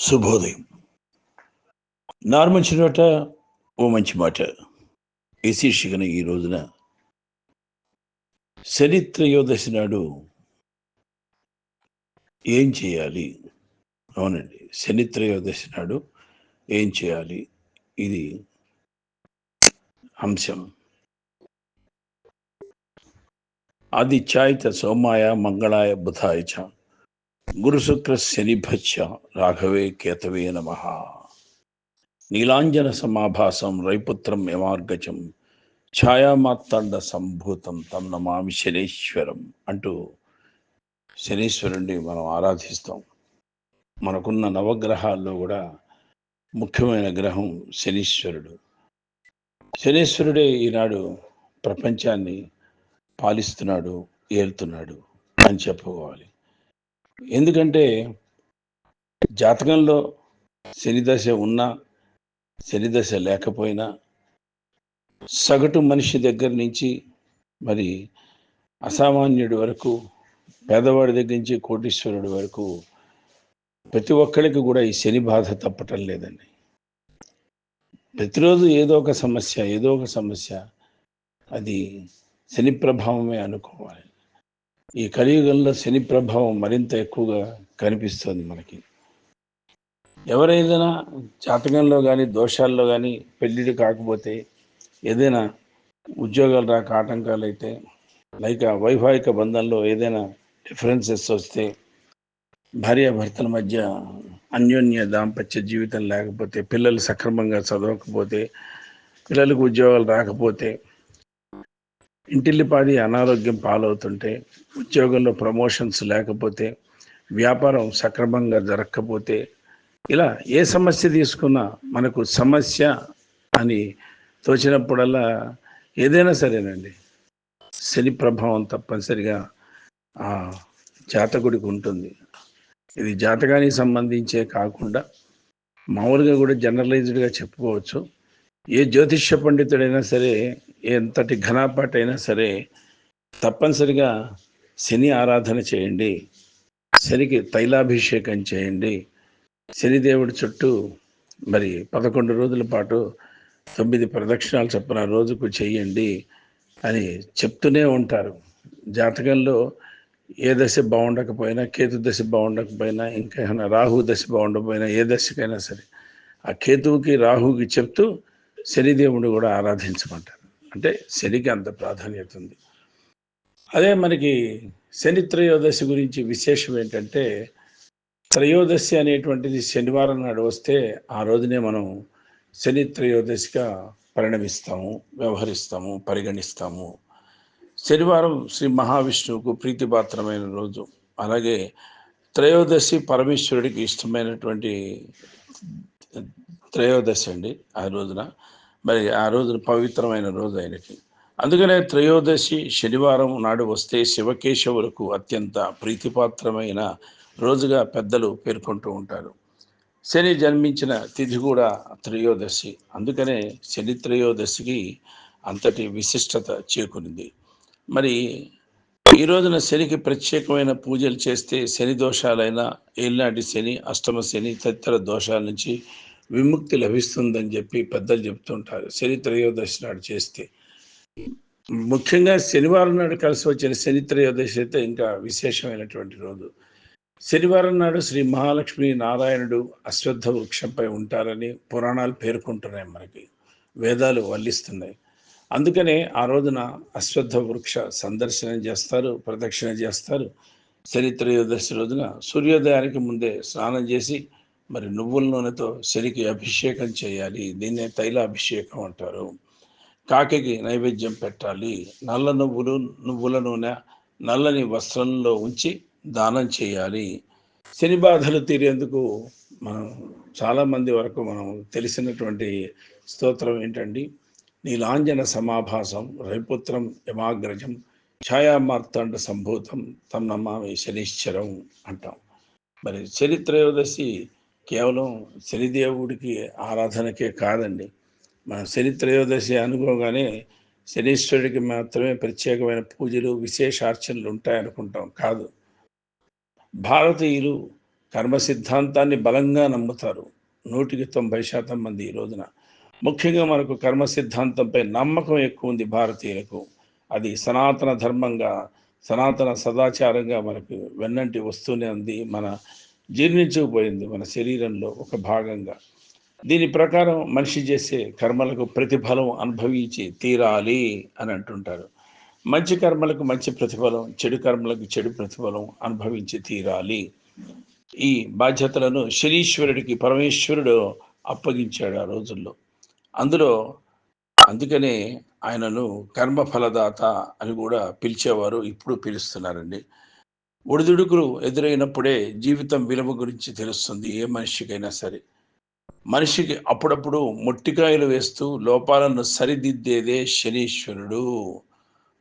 శుభోదయం. నారు మంచి నోట ఓ మంచి మాట. ఈ శీర్షికన ఈ రోజున శనిత్రయోదశి నాడు ఏం చేయాలి? అవునండి శనిత్రయోదశి నాడు ఏం చేయాలి? ఇది అంశం. ఆదిత్యాయత సోమాయ మంగళాయ బుధాయ చ. గురుశుక్ర శనిభచ్చ రాఘవే కేతవే నమ. నీలాంజన సమాభాసం రైపుత్రం యమార్గజం ఛాయామాత్తండ సంభూతం తం నమామి శనీశ్వరం అంటూ శనీశ్వరుణ్ణి మనం ఆరాధిస్తాం. మనకున్న నవగ్రహాల్లో కూడా ముఖ్యమైన గ్రహం శనీశ్వరుడు. శనీశ్వరుడే ఈనాడు ప్రపంచాన్ని పాలిస్తున్నాడు ఏలుతున్నాడు అని చెప్పుకోవాలి. ఎందుకంటే జాతకంలో శనిదశ ఉన్నా శనిదశ లేకపోయినా సగటు మనిషి దగ్గర నుంచి మరి అసామాన్యుడి వరకు పేదవాడి దగ్గర నుంచి కోటీశ్వరుడి వరకు ప్రతి ఒక్కరికి కూడా ఈ శని బాధ తప్పటం లేదండి. ప్రతిరోజు ఏదో ఒక సమస్య ఏదో ఒక సమస్య అది శని ప్రభావమే అనుకోవాలి. ఈ కలియుగంలో శని ప్రభావం మరింత ఎక్కువగా కనిపిస్తుంది మనకి. ఎవరైనా జాతకంలో కానీ దోషాల్లో కానీ పెళ్ళిళ్ళు కాకపోతే ఏదైనా ఉద్యోగాలు రాక ఆటంకాలు అయితే లైక్ వైవాహిక బంధంలో ఏదైనా డిఫరెన్సెస్ వస్తే భార్యాభర్తల మధ్య అన్యోన్య దాంపత్య జీవితం లేకపోతే పిల్లలు సక్రమంగా చదవకపోతే పిల్లలకు ఉద్యోగాలు రాకపోతే ఇంటిల్లిపాది అనారోగ్యం పాలవుతుంటే ఉద్యోగంలో ప్రమోషన్స్ లేకపోతే వ్యాపారం సక్రమంగా జరగకపోతే ఇలా ఏ సమస్య తీసుకున్నా మనకు సమస్య అని తోచినప్పుడల్లా ఏదైనా సరేనండి. శని ప్రభావం తప్పనిసరిగా ఆ జాతకుడికి ఉంటుంది. ఇది జాతకానికి సంబంధించే కాకుండా మామూలుగా కూడా జనరలైజ్డ్గా చెప్పుకోవచ్చు. ఏ జ్యోతిష్య పండితుడైనా సరే ఎంతటి ఘనాపాటైనా సరే తప్పనిసరిగా శని ఆరాధన చేయండి. శనికి తైలాభిషేకం చేయండి. శనిదేవుడి చుట్టూ మరి పదకొండు రోజుల పాటు తొమ్మిది ప్రదక్షిణాలు చొప్పున రోజుకు చేయండి అని చెప్తూనే ఉంటారు. జాతకంలో ఏ దశ బాగుండకపోయినా కేతు దశ బాగుండకపోయినా ఇంకా రాహు దశ బాగుండకపోయినా ఏ దశకైనా సరే ఆ కేతువుకి రాహుకి చెప్తూ శనిదేవుడు కూడా ఆరాధించమంటారు. అంటే శనికి అంత ప్రాధాన్యత ఉంది. అదే మనకి శని త్రయోదశి గురించి విశేషం ఏంటంటే త్రయోదశి అనేటువంటిది శనివారం నాడు వస్తే ఆ రోజునే మనం శని త్రయోదశిగా పరిణమిస్తాము వ్యవహరిస్తాము పరిగణిస్తాము. శనివారం శ్రీ మహావిష్ణువుకు ప్రీతిపాత్రమైన రోజు. అలాగే త్రయోదశి పరమేశ్వరుడికి ఇష్టమైనటువంటి త్రయోదశి అండి ఆ రోజున. మరి ఆ రోజున పవిత్రమైన రోజు ఆయనకి. అందుకనే త్రయోదశి శనివారం నాడు వస్తే శివకేశవులకు అత్యంత ప్రీతిపాత్రమైన రోజుగా పెద్దలు పేర్కొంటూ ఉంటారు. శని జన్మించిన తిథి కూడా త్రయోదశి. అందుకనే శని త్రయోదశికి అంతటి విశిష్టత చేకునింది మరి ఈ రోజున శనికి ప్రత్యేకమైన పూజలు చేస్తే శని దోషాలైన ఏలినాటి శని అష్టమ శని తదితర దోషాల నుంచి విముక్తి లభిస్తుందని చెప్పి పెద్దలు చెప్తుంటారు. శని త్రయోదశి నాడు చేస్తే. ముఖ్యంగా శనివారం నాడు కలిసి వచ్చిన శని త్రయోదశి అయితే ఇంకా విశేషమైనటువంటి రోజు. శనివారం నాడు శ్రీ మహాలక్ష్మి నారాయణుడు అశ్వత్థ వృక్షంపై ఉంటారని పురాణాలు పేర్కొంటున్నాయి మనకి. వేదాలు వల్లిస్తున్నాయి. అందుకనే ఆ రోజున అశ్వత్థ వృక్ష సందర్శనం చేస్తారు ప్రదక్షిణ చేస్తారు. శని త్రయోదశి రోజున సూర్యోదయానికి ముందే స్నానం చేసి మరి నువ్వుల నూనెతో శరికి అభిషేకం చేయాలి. దీన్నే తైల అభిషేకం అంటారు. కాకికి నైవేద్యం పెట్టాలి. నల్ల నువ్వులు నువ్వుల నూనె నల్లని వస్త్రంలో ఉంచి దానం చేయాలి. శని బాధలు తీరేందుకు మనం చాలామంది వరకు మనం తెలిసినటువంటి స్తోత్రం ఏంటండి? నీలాంజన సమాభాసం రైపుత్రం యమాగ్రజం ఛాయామార్తాండ సంభూతం తం నమామి శనిశ్చరం అంటాం. మరి శని త్రయోదశి కేవలం శనిదేవుడికి ఆరాధనకే కాదండి. మన శని త్రయోదశి అనుకోగానే శనీశ్వరుడికి మాత్రమే ప్రత్యేకమైన పూజలు విశేషార్చనలు ఉంటాయనుకుంటాం. కాదు. భారతీయులు కర్మ సిద్ధాంతాన్ని బలంగా నమ్ముతారు. నూటికి తొంభై శాతం మంది ఈ రోజున. ముఖ్యంగా మనకు కర్మ సిద్ధాంతంపై నమ్మకం ఎక్కువ ఉంది భారతీయులకు. అది సనాతన ధర్మంగా సనాతన సదాచారంగా మనకు వెన్నంటి వస్తూనే ఉంది. మన జీర్ణించకపోయింది మన శరీరంలో ఒక భాగంగా. దీని ప్రకారం మనిషి చేసే కర్మలకు ప్రతిఫలం అనుభవించి తీరాలి అని అంటుంటారు. మంచి కర్మలకు మంచి ప్రతిఫలం చెడు కర్మలకు చెడు ప్రతిఫలం అనుభవించి తీరాలి. ఈ బాధ్యతలను శనీశ్వరుడికి పరమేశ్వరుడు అప్పగించాడు ఆ రోజుల్లో. అందులో అందుకనే ఆయనను కర్మఫలదాత అని కూడా పిలిచేవారు ఇప్పుడు పిలుస్తున్నారండి. ఒడిదుడుకులు ఎదురైనప్పుడే జీవితం విలువ గురించి తెలుస్తుంది. ఏ మనిషికైనా సరే. మనిషికి అప్పుడప్పుడు మొట్టికాయలు వేస్తూ లోపాలను సరిదిద్దేదే శనీశ్వరుడు.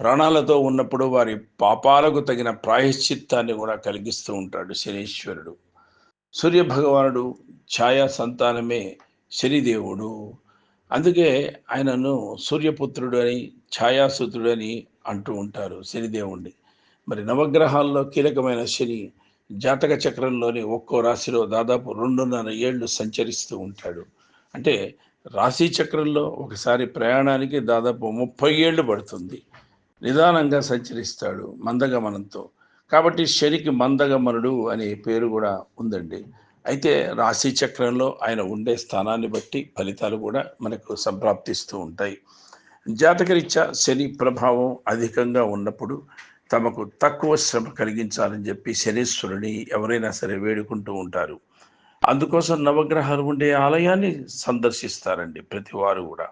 ప్రాణాలతో ఉన్నప్పుడు వారి పాపాలకు తగిన ప్రాయశ్చిత్తాన్ని కూడా కలిగిస్తూ ఉంటాడు శనీశ్వరుడు. సూర్య భగవానుడు ఛాయా సంతానమే శనిదేవుడు. అందుకే ఆయనను సూర్యపుత్రుడు అని ఛాయాసూత్రుడు అని అంటూ ఉంటారు శనిదేవుణ్ణి. మరి నవగ్రహాల్లో కీలకమైన శని జాతక చక్రంలోని ఒక్కో రాశిలో దాదాపు రెండున్నర ఏళ్ళు సంచరిస్తూ ఉంటాడు. అంటే రాశి చక్రంలో ఒకసారి ప్రయాణానికి దాదాపు ముప్పై ఏళ్ళు పడుతుంది. నిదానంగా సంచరిస్తాడు మందగమనంతో. కాబట్టి శనికి మందగమనుడు అనే పేరు కూడా ఉందండి. అయితే రాశి చక్రంలో ఆయన ఉండే స్థానాన్ని బట్టి ఫలితాలు కూడా మనకు సంప్రాప్తిస్తూ ఉంటాయి. జాతకరీత్యా శని ప్రభావం అధికంగా ఉన్నప్పుడు తమకు తక్కువ శ్రమ కలిగించాలని చెప్పి శనీశ్వరుని ఎవరైనా సరే వేడుకుంటూ ఉంటారు. అందుకోసం నవగ్రహాలు ఉండే ఆలయాన్ని సందర్శిస్తారండి ప్రతి వారు కూడా.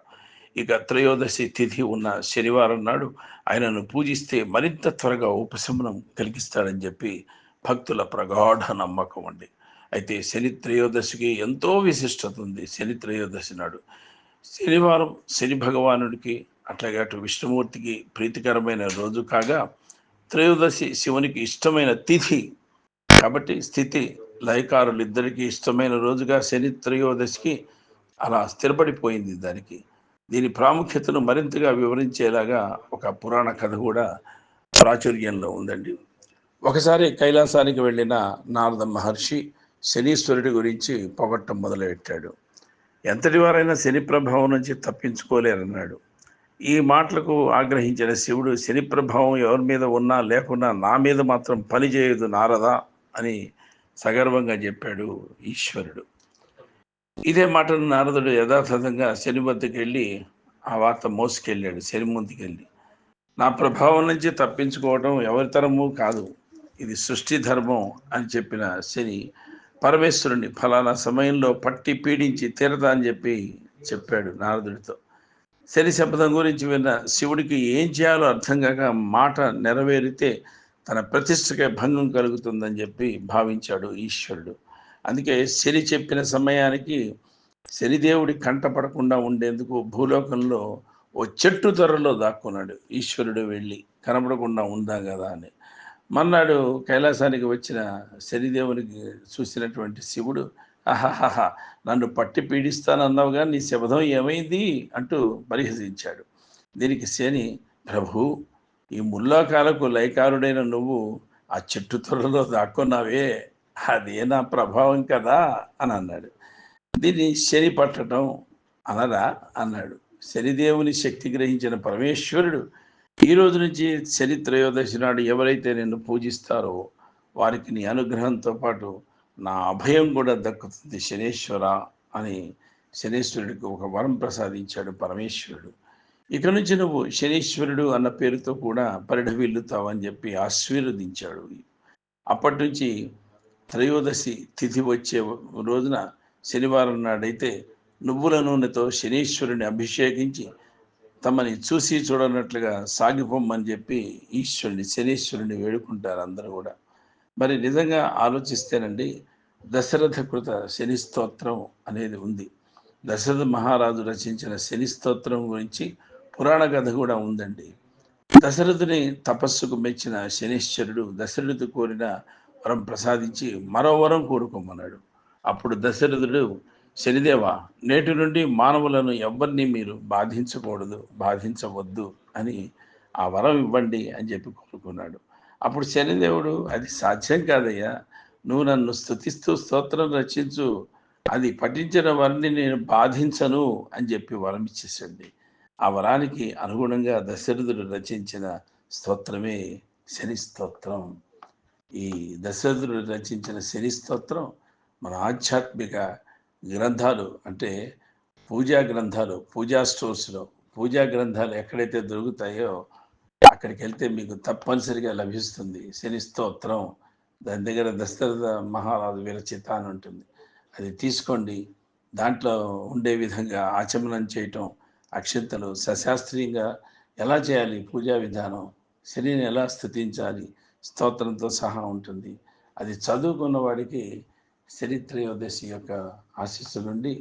ఇక త్రయోదశి తిథి ఉన్న శనివారం నాడు ఆయనను పూజిస్తే మరింత త్వరగా ఉపశమనం కలిగిస్తాడని చెప్పి భక్తుల ప్రగాఢ నమ్మకం అండి. అయితే శని త్రయోదశికి ఎంతో విశిష్టత ఉంది శని త్రయోదశి నాడు. శనివారం శని భగవానుడికి అట్లాగే అటు విష్ణుమూర్తికి ప్రీతికరమైన రోజు కాగా త్రయోదశి శివునికి ఇష్టమైన తిథి. కాబట్టి స్థితి లయకారులు ఇద్దరికి ఇష్టమైన రోజుగా శని త్రయోదశికి అలా స్థిరపడిపోయింది దానికి. దీని ప్రాముఖ్యతను మరింతగా వివరించేలాగా ఒక పురాణ కథ కూడా ప్రాచుర్యంలో ఉందండి. ఒకసారి కైలాసానికి వెళ్ళిన నారద మహర్షి శనీశ్వరుడి గురించి పొగట్టం మొదలుపెట్టాడు. ఎంతటి వారైనా శని ప్రభావం నుంచి తప్పించుకోలేరన్నాడు. ఈ మాటలకు ఆగ్రహించిన శివుడు శని ప్రభావం ఎవరి మీద ఉన్నా లేకున్నా నా మీద మాత్రం పని చేయదు నారదా అని సగర్వంగా చెప్పాడు ఈశ్వరుడు. ఇదే మాటను నారదుడు యథాతథంగా శని వద్దకు వెళ్ళి ఆ వార్త మోసుకెళ్ళాడు శని ముందుకు వెళ్ళి నా ప్రభావం నుంచి తప్పించుకోవడం ఎవరి తరము కాదు ఇది సృష్టి ధర్మం అని చెప్పిన శని పరమేశ్వరుని ఫలానా సమయంలో పట్టి పీడించి తీరదా అని చెప్పి చెప్పాడు నారదుడితో. శని శబ్దం గురించి విన్న శివుడికి ఏం చేయాలో అర్థం కాక మాట నెరవేరితే తన ప్రతిష్టకే భంగం కలుగుతుందని చెప్పి భావించాడు ఈశ్వరుడు. అందుకే శని చెప్పిన సమయానికి శనిదేవుడి కంటపడకుండా ఉండేందుకు భూలోకంలో ఓ చెట్టు ధరలో దాక్కున్నాడు ఈశ్వరుడు వెళ్ళి. కనపడకుండా ఉందా కదా అని. మన్నాడు కైలాసానికి వచ్చిన శనిదేవునికి చూసినటువంటి శివుడు ఆహాహా నన్ను పట్టి పీడిస్తానన్నావు కానీ నీ శబదం ఏమైంది? అంటూ పరిహసించాడు దీనికి శని ప్రభు ఈ ముల్లాకాలకు లయకారుడైన నువ్వు ఆ చెట్టు త్వరలో దాక్కున్నావే అదే నా ప్రభావం కదా అని అన్నాడు. దీన్ని శని పట్టడం అనరా? అన్నాడు. శనిదేవుని శక్తి గ్రహించిన పరమేశ్వరుడు ఈ రోజు నుంచి శని త్రయోదశి నాడు ఎవరైతే నిన్ను పూజిస్తారో వారికి నీ అనుగ్రహంతో పాటు నా అభయం కూడా దక్కుతుంది శనేశ్వర అని శనేశ్వరుడికి ఒక వరం ప్రసాదించాడు పరమేశ్వరుడు. ఇక నుంచి నువ్వు శనీశ్వరుడు అన్న పేరుతో కూడా పరిఢవిల్లుతావని చెప్పి ఆశీర్వదించాడు. అప్పటి నుంచి త్రయోదశి తిథి వచ్చే రోజున శనివారం నాడైతే నువ్వుల నూనెతో శనీశ్వరుని అభిషేకించి తమని చూసి చూడనట్లుగా సాగిపోమ్మని చెప్పి ఈశ్వరుని శనీశ్వరుని వేడుకుంటారు అందరూ కూడా. మరి నిజంగా ఆలోచిస్తేనండి దశరథ కృత శని స్తోత్రం అనేది ఉంది. దశరథ మహారాజు రచించిన శని స్తోత్రం గురించి పురాణ కథ కూడా ఉందండి. దశరథుని తపస్సుకు మెచ్చిన శనిశ్చరుడు దశరథుడు కోరిన వరం ప్రసాదించి మరో వరం కోరుకోమన్నాడు. అప్పుడు దశరథుడు శనిదేవ నేటి నుండి మానవులను ఎవరిని మీరు బాధించకూడదు బాధించవద్దు అని ఆ వరం ఇవ్వండి అని చెప్పి కోరుకున్నాడు. అప్పుడు శనిదేవుడు అది సాధ్యం కాదయ్యా. నువ్వు నన్ను స్థుతిస్తూ స్తోత్రం రచించు. అది పఠించిన వారిని నేను బాధించను అని చెప్పి వరం ఇచ్చేసండి. ఆ వరానికి అనుగుణంగా దశరథుడు రచించిన స్తోత్రమే శని స్తోత్రం. ఈ దశరథుడు రచించిన శని స్తోత్రం మన ఆధ్యాత్మిక గ్రంథాలు అంటే పూజా గ్రంథాలు పూజా స్టోర్స్లో పూజా గ్రంథాలు ఎక్కడైతే దొరుకుతాయో అక్కడికి వెళ్తే మీకు తప్పనిసరిగా లభిస్తుంది. శని స్తోత్రం. దాని దగ్గర దశరథ మహారాజు విరచిత అని ఉంటుంది. అది తీసుకోండి. దాంట్లో ఉండే విధంగా ఆచమనం చేయటం అక్షంతలు సశాస్త్రీయంగా ఎలా చేయాలి? పూజా విధానం. శనిని ఎలా స్థుతించాలి? స్తోత్రంతో సహా ఉంటుంది. అది చదువుకున్న వాడికి శని త్రయోదశి యొక్క ఆశీస్సు నుండి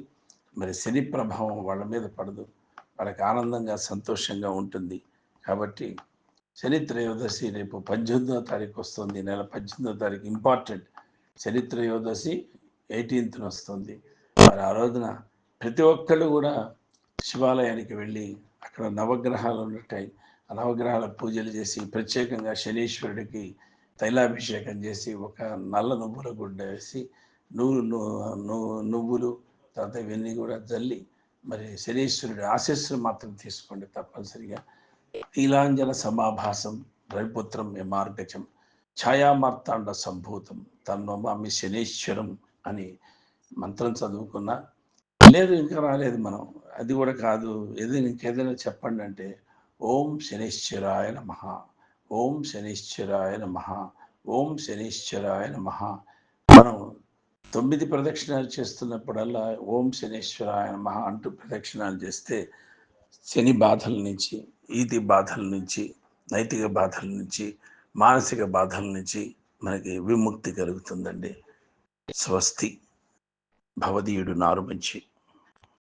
మరి శని ప్రభావం వాళ్ళ మీద పడదు. వాళ్ళకి ఆనందంగా సంతోషంగా ఉంటుంది. కాబట్టి శని త్రయోదశి రేపు పద్దెనిమిదో తారీఖు వస్తుంది నెల పద్దెనిమిదో తారీఖు ఇంపార్టెంట్. శని త్రయోదశి ఎయిటీన్త్న వస్తుంది. మరి ఆ రోజున ప్రతి ఒక్కళ్ళు కూడా శివాలయానికి వెళ్ళి అక్కడ నవగ్రహాలు ఉంటాయి ఆ నవగ్రహాల పూజలు చేసి ప్రత్యేకంగా శనీశ్వరుడికి తైలాభిషేకం చేసి ఒక నల్ల నువ్వుల గుడ్డ వేసి నువ్వు నువ్వులు తర్వాత ఇవన్నీ కూడా జల్లి మరి శనీశ్వరుడి ఆశీస్సులు మాత్రం తీసుకోండి తప్పనిసరిగా. నీలాంజన సమాభాసం రవిపుత్రం మార్గజం ఛాయామార్తాండ సంభూతం తన్వమామి శనీశ్వరం అని మంత్రం చదువుకున్నా. లేదు ఇంకా రాలేదు మనం. అది కూడా కాదు. ఏదైనా ఇంకేదైనా చెప్పండి అంటే ఓం శనీశ్వరాయ నమ ఓం శనీశ్వరాయ నమ ఓం శనీశ్వరాయ నమ. మనం తొమ్మిది ప్రదక్షిణాలు చేస్తున్నప్పుడల్లా ఓం శనీశ్వరాయ నమ అంటూ ప్రదక్షిణాలు చేస్తే శని బాధల నుంచి ఈతి బాధల నుంచి నైతిక బాధల నుంచి మానసిక బాధల నుంచి మనకి విముక్తి కలుగుతుందండి. స్వస్తి. భవదీయుడు నారు మంచి